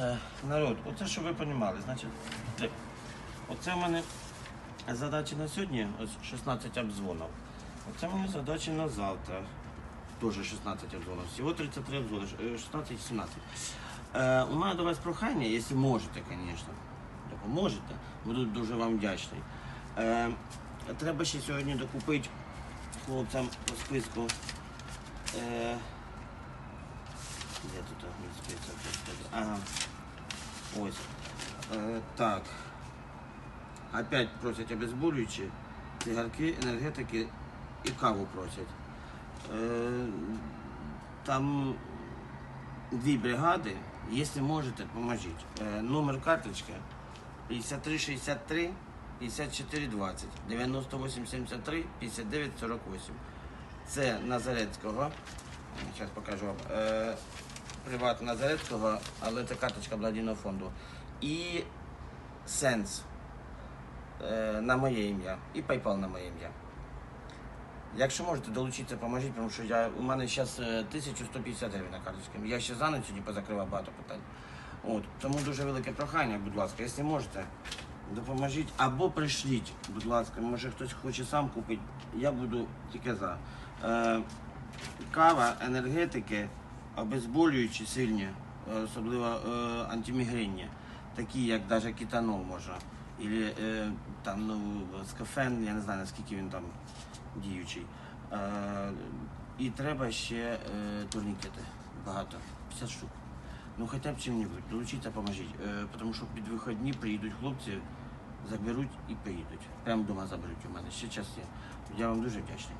Е, Народ, оце щоб ви розуміли, значить, оце в мене задача на сьогодні, ось 16 обдзвонів. Оце в мене задача на завтра. Теж 16 обдзвонів. Всього 33 обдзвони, 16-17. Е, у мене до вас прохання, якщо можете, звісно, допоможете, буду дуже вам вдячний. Е, треба ще сьогодні докупити хлопцям по списку. Е, де тут список? Ага. Ось. Е, так. Опять просять обезболюючі, цигарки, енергетики і каву просять. Е, там дві бригади. Якщо можете, поможіть. Е, номер карточки 5363 5420 9873 5948. Це Назарецького. Зараз покажу вам. Е, приват Назарецького, але це карточка благодійного фонду. І Сенс е, на моє ім'я. І PayPal на моє ім'я. Якщо можете долучитися, поможіть, тому що я, у мене зараз 1150 гривень на карточці. Я ще за сьогодні позакривав багато питань. От, тому дуже велике прохання, будь ласка, якщо можете, допоможіть або пришліть, будь ласка, може хтось хоче сам купити, я буду тільки за. Е, кава, енергетики, обезболюючі сильні, е, особливо е, антимігренні, такі як навіть кетанол можна. Ілі е, там ну, скафен, я не знаю наскільки він там діючий. І треба ще турнікети. Багато. 50 штук. Ну хоча б чим-небудь, долучіться, поможіть. Е, тому що під вихідні приїдуть хлопці, заберуть і поїдуть. Прямо вдома заберуть у мене. Ще час є. Я вам дуже вдячний.